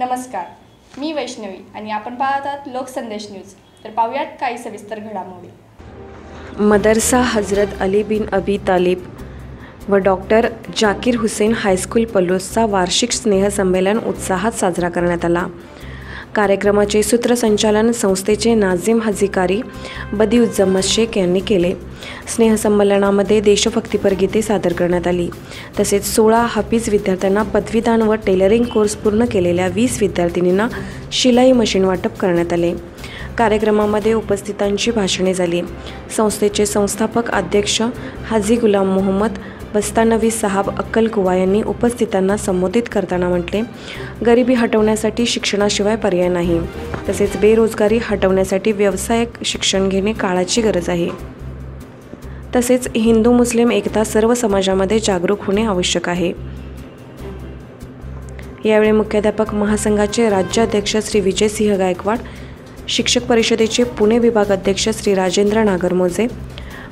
नमस्कार मी वैष्णवी आणि आपण पाहत आहात लोकसंदेश न्यूज. तर पाहूयात काही सविस्तर घडामोडी. मदरसा हजरत अली बिन अबी तालिब व doctor Zakir Hussain high school पलोसचा वार्षिक स्नेहसंमेलन उत्साहात साजरा करण्यात आला. कार्यक्रमाचे सूत्रसंचालन संस्थेचे नाझिम हजिकारी बदिउज्जम्मद शेख यांनी केले. स्नेहसंमेलनामध्ये देशभक्तीपर गीते सादर करण्यात आली. तसेच सोळा हाफीज विद्यार्थ्यांना पदवीदान व टेलरिंग कोर्स पूर्ण केलेल्या वीस विद्यार्थिनींना शिलाई मशीन वाटप करण्यात आले. कार्यक्रमामध्ये उपस्थितांची भाषणे झाली. संस्थेचे संस्थापक अध्यक्ष हाजी गुलाम मोहम्मद बस्तानवी साहब अक्कलकुवा यांनी उपस्थितांना संबोधित करताना म्हटले गरिबी हटवण्यासाठी शिक्षणाशिवाय पर्याय नाही. तसेच बेरोजगारी हटवण्यासाठी व्यावसायिक शिक्षण घेणे काळाची गरज आहे. तसेच हिंदू मुस्लिम एकता सर्व समाजामध्ये जागरूक होणे आवश्यक आहे. यावेळी मुख्याध्यापक महासंघाचे राज्याध्यक्ष श्री विजयसिंह गायकवाड शिक्षक परिषदेचे पुणे विभाग अध्यक्ष श्री राजेंद्र नागरमोजे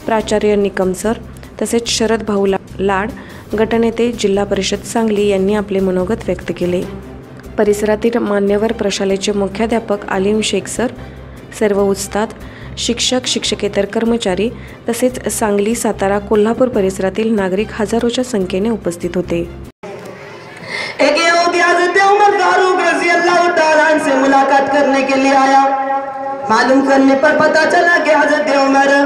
प्राचार्य निकम सर तसेच शरद भाऊ ला लाड गटनेते जिल्हा परिषद सांगली यांनी आपले मनोगत व्यक्त केले. परिसरातील मान्यवर प्रशालेचे मुख्याध्यापक आलिम शेख सर सर्व उस्ताद शिक्षक शिक्षकेतर कर्मचारी तसेच सांगली सातारा कोल्हापूर परिसरातील नागरिक हजारोच्या संख्येने उपस्थित होते. मुलाकात करने के लिए आया. मालूम करने पर पता चला कि हजरत उमर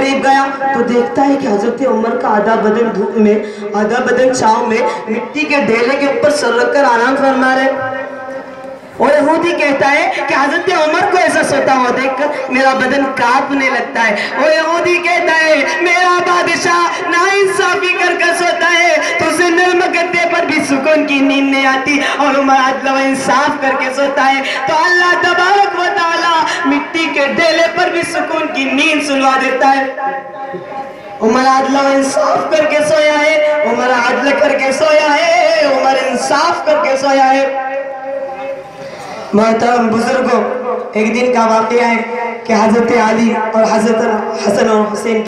करीब गया तो देखता है कि हज़रत उमर का आधा बदन धूप में, आधा बदन छाव में, मिट्टी के ढेले के ऊपर सर रखकर आराम फरमा रहे और यहूदी कहता है कि हज़रत उमर को ऐसा सोता हुआ देखकर मेरा बदन कांपने लगता है। और यहूदी कहता है, मेरा बादशाह ना इंसाफी कर कर सोता है तो उसे नर्म गद्दे पर भी सुकून की नींद नहीं आती। और उमर इंसाफ करके सोता है। तो अल्लाह तबारक व ताला मिट्टी के की नींद सुलवा देता है। उमर आदला इंसाफ करके सोया है। उमर आदल करके सोया है। उमर इंसाफ करके सोया है। मोहतरम बुज़ुर्गों, एक दिन का वाक्य है कि हज़रत अली और हज़रत हसन और हुसैन